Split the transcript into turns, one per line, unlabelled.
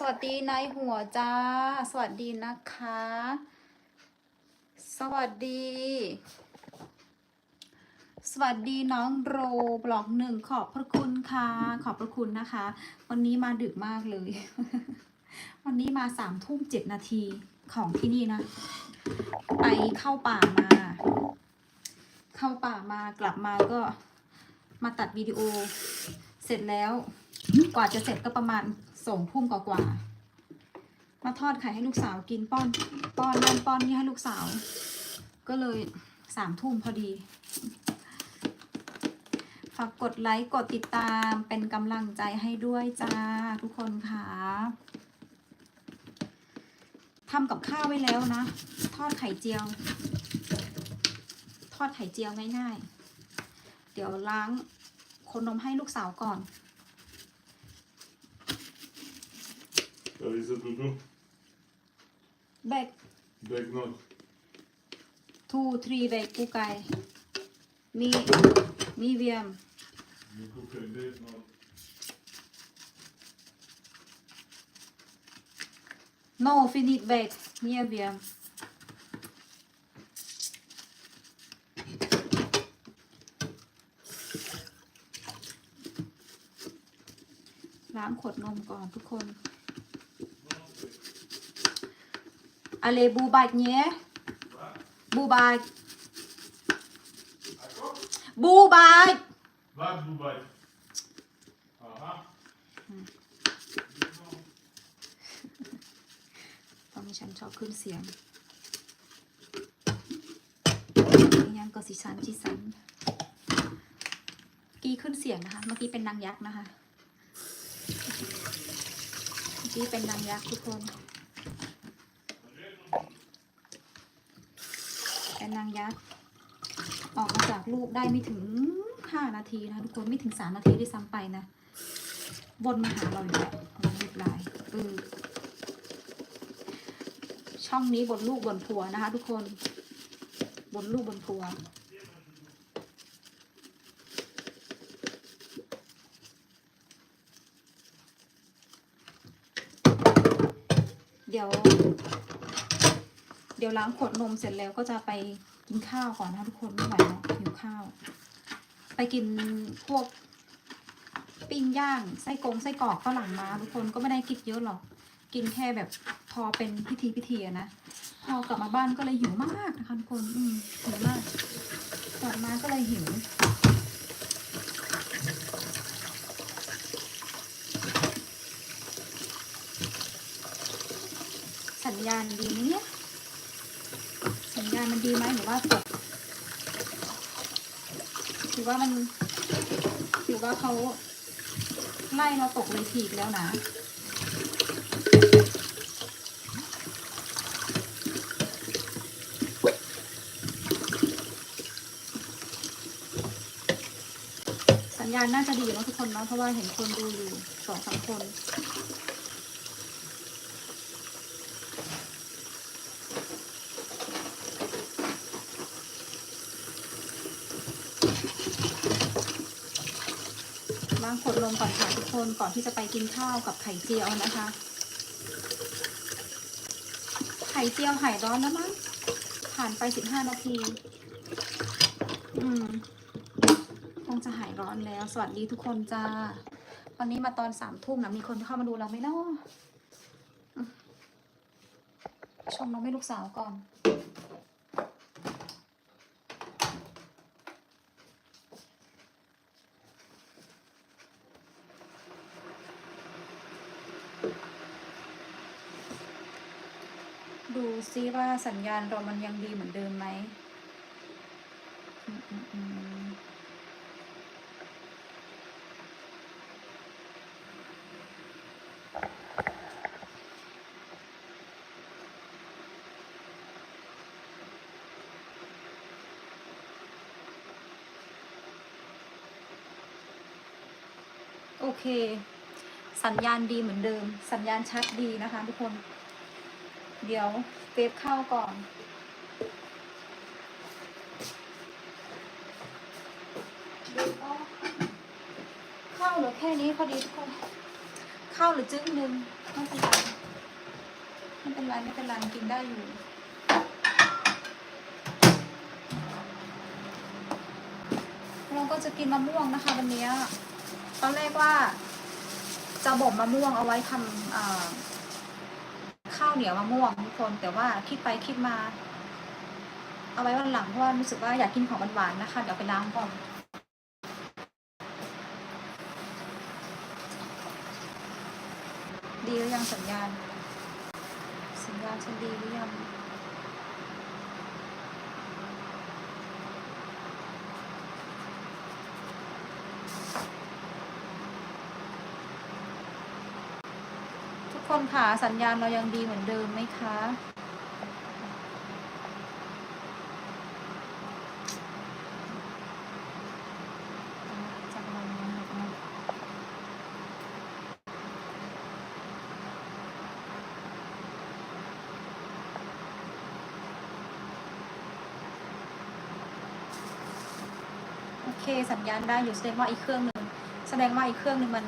สวัสดีนายหัวจ้า สวัสดีนะคะ สวัสดี สวัสดีน้องโรบล็อกหนึ่งขอบพระคุณค่ะ ขอบพระคุณนะคะ วันนี้มาดึกมากเลย วันนี้มาสามทุ่มเจ็ดนาทีของที่นี่นะ ไปเข้าป่ามา เข้าป่ามากลับมาก็มาตัดวิดีโอ เสร็จแล้ว กว่าจะเสร็จก็ประมาณ สองทุ่มกว่าๆมาทอดไข่ให้ลูกสาวกินป้อน ป้อนนั่นป้อนนี่ให้ลูกสาว ก็เลยสามทุ่มพอดี ฝากกดไลค์กดติดตามเป็นกำลังใจให้ด้วยจ้าทุกคนค่ะทำกับข้าวไว้แล้วนะ ทอดไข่เจียว ทอดไข่เจียวง่ายๆ เดี๋ยวล้างคนนมให้ลูกสาวก่อน
Waar is het Dodo?
แบก
Back not.
ทูทรีแบกกูไก่มีมีเวียม
You cook and this not.
โนฟินิ b แบกเมียเวียม ล้างขวดนมก่อนทุกคน อะไรบูบายเนี้ยบูบายบูบาย
Waar Dubai? Aha.
ตอนนี้ฉันชอบขึ้นเสียงยังก็สิชันจิสันกี้ขึ้นเสียงนะคะ เมื่อกี้เป็นนางยักษ์นะคะ เมื่อกี้เป็นนางยักษ์ทุกคน เป็ นางยักษ์ออกมาจากลูกได้ไม่ถึงห้านาทีนะทุกคนไม่ถึงสามนาทีด้วยซ้ำไปนะบนมาหาเราอยู่แล้วรีบไลน์เออช่องนี้บนลูกบนทัวนะคะ ทุกคน บนลูกบนทัวเดี๋ยว เดี๋ยวล้างขวดนมเสร็จแล้วก็จะไปกินข้าวก่อนนะทุกคนไม่ไหวแล้วหิวข้าว ไปกินพวกปิ้งย่างไส้กรงไส้กรอกฝรั่งมาทุกคนก็ไม่ได้กินเยอะหรอก กินแค่แบบพอเป็นพิธีพิธีนะ พอกลับมาบ้านก็เลยหิวมากนะคะทุกคนอืมหิวมากกลับมาก็เลยหิวสัญญาณดีไหมเนี่ย สัญญาณมันดีไหมหรือว่าตกหรือว่ามันหรือว่าเขาไล่เราตกเลยทีกแล้วนะสัญญาณน่าจะดีเนาะทุกคนเนาะเพราะว่าเห็นคนดูอยู่สองสามคน ล้างขวดลมก่อนค่ะทุกคนก่อนที่จะไปกินข้าวกับไข่เจียวนะคะ ไข่เจียวไข่ร้อนแล้วมั้งผ่านไปสิบห้านาที อืมคงจะหายร้อนแล้ว สวัสดีทุกคนจ้าวันนี้มาตอนสามทุ่มนะมีคนเข้ามาดูเราไหมเนาะอืมชมน้องให้ลูกสาวก่อน ดูซิว่าสัญญาณเรามันยังดีเหมือนเดิมไหมโอเค สัญญาณดีเหมือนเดิม สัญญาณชัดดีนะคะทุกคน เดี๋ยวเวฟเข้าก่อนเดี๋ยวก็ข้าเหลือแค่นี้พอดีทุกคนข้าวหรือจึ้งหนึ่งไม่เป็นไรไม่เป็นไรไม่เป็นไรกินได้อยู่เราก็จะกินมะม่วงนะคะวันนี้ตอนแรกว่าจะบ่มมะม่วงเอาไว้ทำอ่าข้าวเหนียวมะม่วงทุกคน แต่ว่าคิดไปคิดมา เอาไว้วันหลังเพราะว่ารู้สึกว่าอยากกินของหวานๆนะคะ เดี๋ยวไปล้างก่อนดีหรือยังสัญญาณ สัญญาณฉันดีหรือยัง คนค่ะสัญญาณเรายังดีเหมือนเดิมไหมคะ โอเค สัญญาณได้อยู่แสดงว่าอีกเครื่องหนึ่งแสดงว่าอีกเครื่องหนึ่งมัน